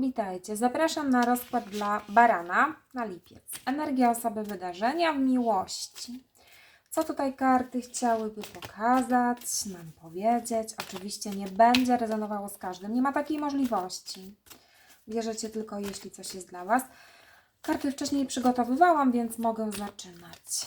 Witajcie, zapraszam na rozkład dla barana na lipiec. Energia osoby wydarzenia w miłości. Co tutaj karty chciałyby pokazać, nam powiedzieć? Oczywiście nie będzie rezonowało z każdym, nie ma takiej możliwości. Bierzecie tylko jeśli coś jest dla Was. Karty wcześniej przygotowywałam, więc mogę zaczynać.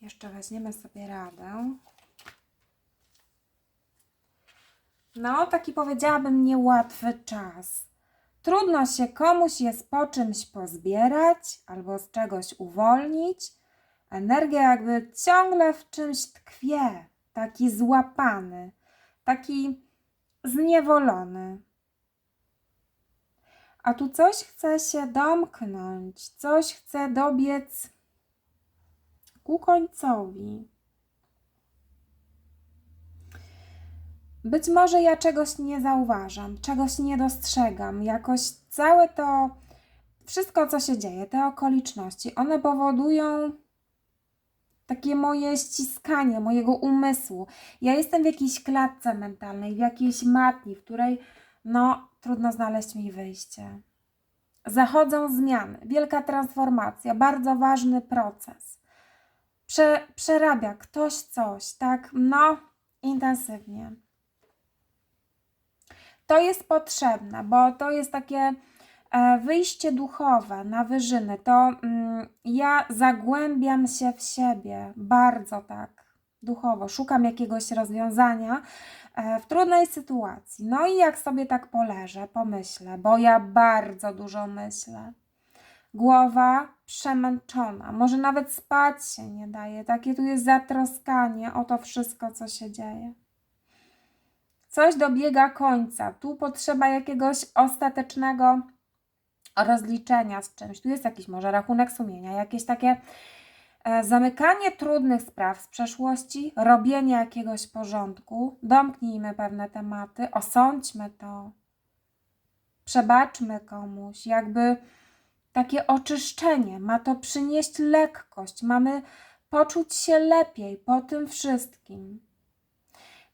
Jeszcze weźmiemy sobie radę. No, taki powiedziałabym niełatwy czas. Trudno się komuś jest po czymś pozbierać albo z czegoś uwolnić. Energia jakby ciągle w czymś tkwie, taki złapany, taki zniewolony. A tu coś chce się domknąć, coś chce dobiec ku końcowi. Być może ja czegoś nie zauważam, czegoś nie dostrzegam, jakoś całe to, wszystko co się dzieje, te okoliczności, one powodują takie moje ściskanie mojego umysłu. Ja jestem w jakiejś klatce mentalnej, w jakiejś matni, w której no trudno znaleźć mi wyjście. Zachodzą zmiany, wielka transformacja, bardzo ważny proces prze, przerabia ktoś coś, tak, no, intensywnie. To jest potrzebne, bo to jest takie e, wyjście duchowe na wyżyny. To mm, ja zagłębiam się w siebie bardzo tak duchowo, szukam jakiegoś rozwiązania e, w trudnej sytuacji. No i jak sobie tak poleżę, pomyślę, bo ja bardzo dużo myślę głowa przemęczona, może nawet spać się nie daje. Takie tu jest zatroskanie o to wszystko, co się dzieje. Coś dobiega końca. Tu potrzeba jakiegoś ostatecznego rozliczenia z czymś. Tu jest jakiś może rachunek sumienia, jakieś takie e, zamykanie trudnych spraw z przeszłości, robienie jakiegoś porządku. Domknijmy pewne tematy, osądźmy to, przebaczmy komuś, jakby takie oczyszczenie, ma to przynieść lekkość, mamy poczuć się lepiej po tym wszystkim.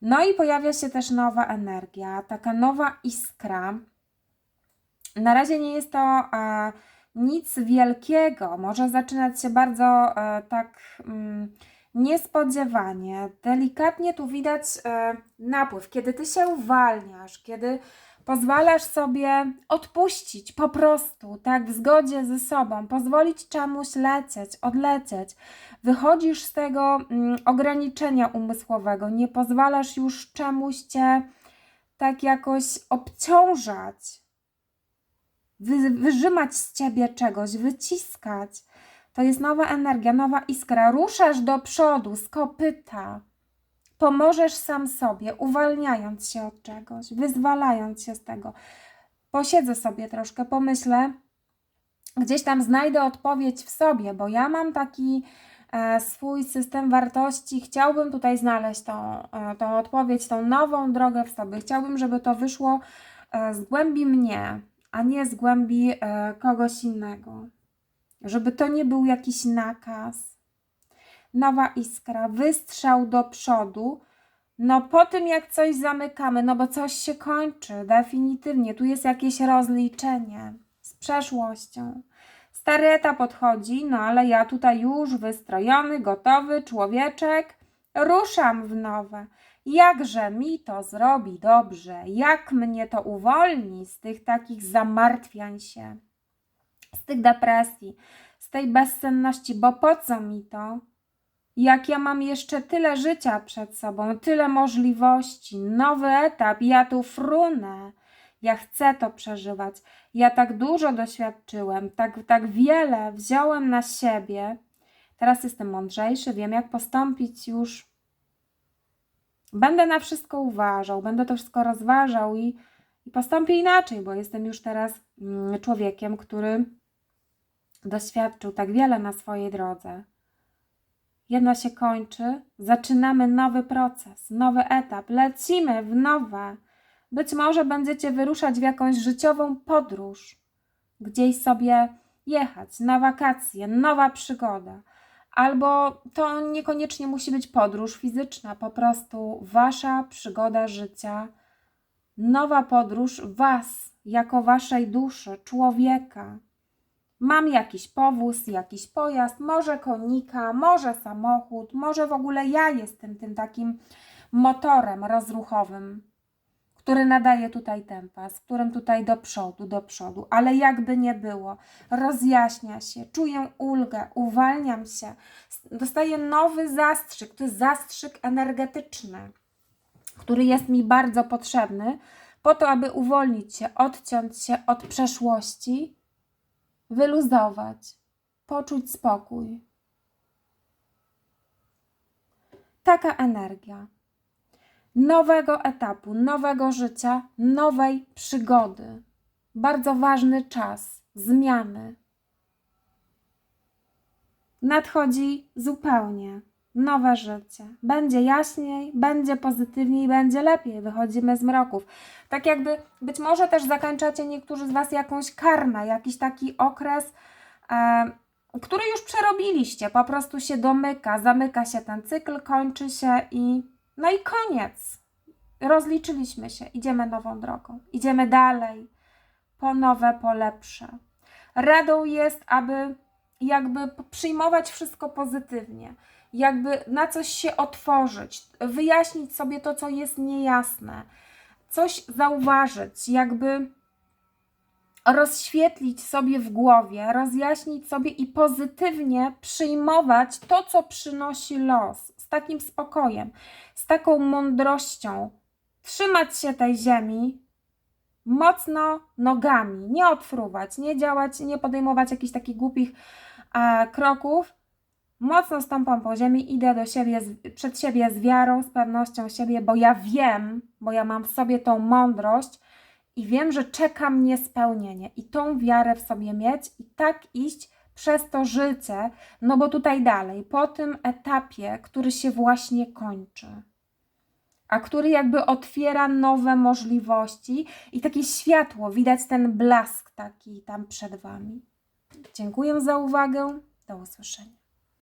No i pojawia się też nowa energia, taka nowa iskra. Na razie nie jest to e, nic wielkiego, może zaczynać się bardzo e, tak mm, niespodziewanie. Delikatnie tu widać e, napływ, kiedy ty się uwalniasz, kiedy pozwalasz sobie odpuścić po prostu, tak, w zgodzie ze sobą, pozwolić czemuś lecieć, odlecieć. Wychodzisz z tego mm, ograniczenia umysłowego, nie pozwalasz już czemuś cię tak jakoś obciążać, wy, wyrzymać z ciebie czegoś, wyciskać. To jest nowa energia, nowa iskra. Ruszasz do przodu z kopyta Pomożesz sam sobie, uwalniając się od czegoś, wyzwalając się z tego. Posiedzę sobie troszkę, pomyślę, gdzieś tam znajdę odpowiedź w sobie, bo ja mam taki e, swój system wartości. Chciałbym tutaj znaleźć tą, e, tą odpowiedź, tą nową drogę w sobie. Chciałbym, żeby to wyszło e, z głębi mnie, a nie z głębi e, kogoś innego. Żeby to nie był jakiś nakaz nowa iskra, wystrzał do przodu. No po tym jak coś zamykamy, no bo coś się kończy definitywnie, tu jest jakieś rozliczenie z przeszłością. Stary etap no ale ja tutaj już wystrojony, gotowy człowieczek, ruszam w nowe. Jakże mi to zrobi dobrze, jak mnie to uwolni z tych takich zamartwiań się, z tych depresji, z tej bezsenności, bo po co mi to? Jak ja mam jeszcze tyle życia przed sobą, tyle możliwości, nowy etap, ja tu frunę. Ja chcę to przeżywać. Ja tak dużo doświadczyłem, tak, tak wiele wziąłem na siebie. Teraz jestem mądrzejszy, wiem jak postąpić już. Będę na wszystko uważał, będę to wszystko rozważał i, i postąpię inaczej, bo jestem już teraz mm, człowiekiem, który doświadczył tak wiele na swojej drodze. Jedno się kończy, zaczynamy nowy proces, nowy etap, lecimy w nowe. Być może będziecie wyruszać w jakąś życiową podróż, gdzieś sobie jechać na wakacje, nowa przygoda. Albo to niekoniecznie musi być podróż fizyczna, po prostu wasza przygoda życia, nowa podróż was, jako waszej duszy, człowieka. Mam jakiś powóz, jakiś pojazd, może konika, może samochód, może w ogóle ja jestem tym takim motorem rozruchowym, który nadaje tutaj tempa, z którym tutaj do przodu, do przodu, ale jakby nie było, rozjaśnia się, czuję ulgę, uwalniam się, dostaję nowy zastrzyk, to jest zastrzyk energetyczny, który jest mi bardzo potrzebny po to, aby uwolnić się, odciąć się od przeszłości, wyluzować, poczuć spokój. Taka energia nowego etapu, nowego życia, nowej przygody. Bardzo ważny czas zmiany. Nadchodzi zupełnie nowe życie. Będzie jaśniej, będzie pozytywniej, będzie lepiej. Wychodzimy z mroków. Tak jakby być może też zakończacie niektórzy z Was jakąś karmę, jakiś taki okres, e, który już przerobiliście. Po prostu się domyka, zamyka się ten cykl, kończy się i no i koniec. Rozliczyliśmy się, idziemy nową drogą, idziemy dalej, po nowe, po lepsze. Radą jest, aby jakby przyjmować wszystko pozytywnie, jakby na coś się otworzyć, wyjaśnić sobie to, co jest niejasne, coś zauważyć, jakby rozświetlić sobie w głowie, rozjaśnić sobie i pozytywnie przyjmować to, co przynosi los, z takim spokojem, z taką mądrością. Trzymać się tej ziemi mocno nogami, nie odfruwać, nie działać, nie podejmować jakichś takich głupich e, kroków. Mocno stąpam po ziemi, idę do siebie, przed siebie z wiarą, z pewnością siebie, bo ja wiem, bo ja mam w sobie tą mądrość, i wiem, że czeka mnie spełnienie i tą wiarę w sobie mieć i tak iść przez to życie, no bo tutaj dalej, po tym etapie, który się właśnie kończy, a który jakby otwiera nowe możliwości i takie światło, widać ten blask taki tam przed Wami. Dziękuję za uwagę, do usłyszenia.